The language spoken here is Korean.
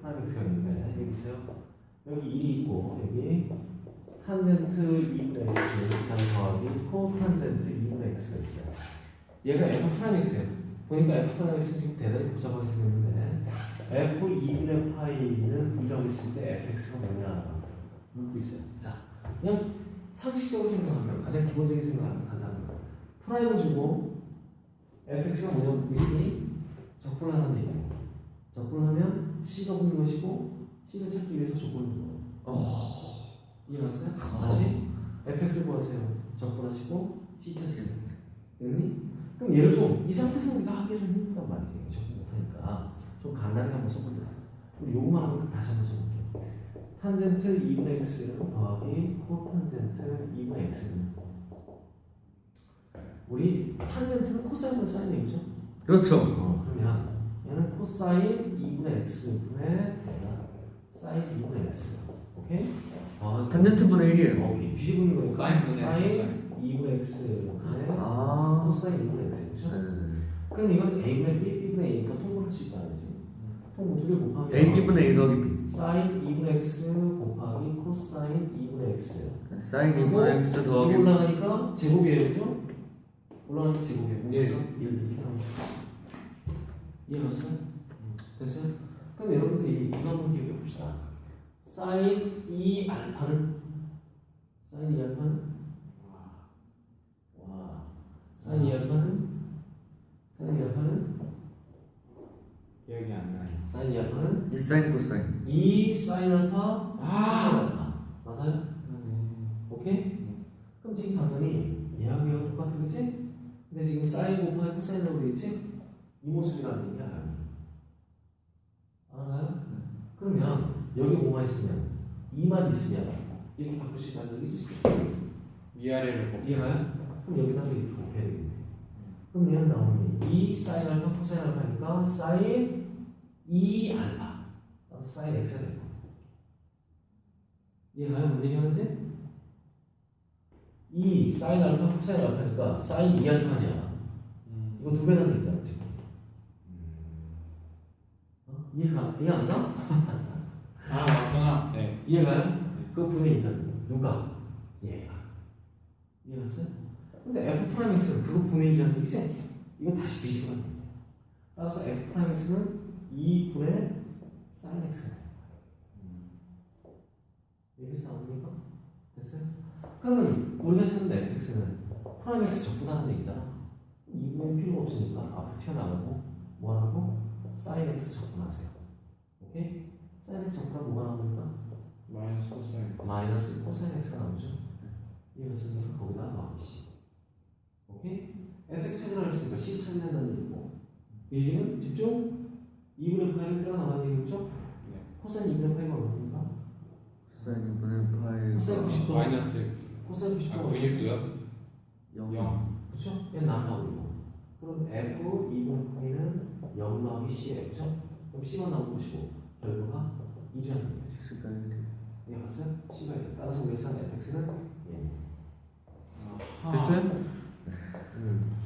프라임 x가 있는데 여기 있어요. 여기 1이 있고 여기 탄젠트 2분의 x 그다음 더하기 코탄젠트 2분의 x가 있어요. 얘가 f 프라임 x예요. 보니까 f 프라임 x 지금 대단히 복잡하게 생겼는데 f 2분의 파이는 이라고 했을 때 fx가 뭐냐 묻고 있어요. 자, 그냥 상식적으로 생각하면 가장 기본적인 생각을 간다는 거. 프라임을 주고 fx가 뭐냐고 묻고 있으니 적분하라는 얘기예요. 적분하면 c가 붙는 것이고 c를 찾기 위해서 조건을 넣어요. 이해갔어요? 다시 fx를 구하세요. 적분하시고 c 찾으세요. 되니? 그럼 얘를 좀 이 상태에서 우리가 하기 좀 힘들단 말이지. 적분 못하니까 좀 간단하게 한번 써보자. 우리 요거만 한번 다시 한번 써볼게요. 탄젠트 2분의 x 더하기 코탄젠트 2분의 x는 우리 탄젠트는 코사인과 사인 얘기죠? 그렇죠. 어, 그러면 얘는 코사인 2분의 x분의 사인 2분의 x 오케이? 어, 탄젠트 분의 1이에요. 오케이 뒤집는 거니까 사인 사인 2분의 x분의 아. 코사인 2분의 x 그죠? 네. 그럼 이건 a분의 b, b분의 a니까 통분할 수 있다는 거지 통분 두개 곱하면 A B분의 A 더하기 B. 사인 2분의 x 곱하기 코사인 2분의 x 사인 2분의 X 더하기 올라가니까 제곱이에요 그죠? 올라가니까 제곱이에요 예. 그러니까 1 이렇게 이해갔어요? 됐어요? 그럼 여러분들이 이거 한번 기억해 봅시다 사인 2 알파는 사인 2 알파는 와 사인 2 알파는 사인 2 알파는 기억이 안 나요. 사인 2 알파는 2 사인 코사인. 2 사인 알파 아. 사인 알파 맞아요? 오케이? 그럼 지금 봤더니 얘하고 똑같아 그치? 근데 지금 사인 곱하기 코사인이라고 되겠지? 이 모습이라는 얘기야 알아요? 그러면 여기 뭐만 있으면 2만 있으면 이렇게 바꿀 수 있다는 얘기지 위아래로 곱. 이해가요? 그럼 여기다가 이렇게 곱해야 되겠네 그럼 얘는 나오니 2 사인 알파 코사인 알파니까 사인 2 알파 사인 x가 되고 이해가요? 뭔 얘기하는지? 2 사인 알파 코사인 알파니까 사인 2 알파냐 음. 이거 두 배라는 얘기잖아 지금 어? 이해가 이해 안 가? 아 맞구나. 네. 이해가요? 그 분의 있다는 누가? 얘가 이해갔어요? 근데 f 프라임 x는 그거 분의 1이라는 얘기지? 이거 다시 뒤집어야 돼 따라서 f 프라임 x는 2분의 sin 돼 여기서 나옵니까? 됐어요? 그러면 우리가 쓰는 fx는 프라임 x 적분하는 얘기잖아 2분의 필요가 없으니까 앞으로 튀어나가고 뭐 하고? Sin x 적분하세요 오케이? sin x 적분하면 뭐가 나옵니까? 마이너스 코사인. 마이너스 코사인 x가 나오죠. 이것은 거기다 더하기 c. 오케이? fx 찾으라 했으니까 c를 찾아야 된다는 얘기고 이 얘기는 집중 2분의 파이를 떼어 나가는 얘기죠? 네. 코사인 2분의 파이가 얼마입니까? 사인 2분의 파이. 코사인 90도 마이너스. 코사인 90도 아 90도요? 0. 0. 그렇죠? 얘 나가고 그럼 f 2분의 파이는 0 더하기 c예요 그렇죠? 그럼 c만 나온 것이고 결과가 1이라는 얘기죠 X가 1. 이해 c가 1 따라서 우리가 사는 fx는 예. 아. 됐어요? 음.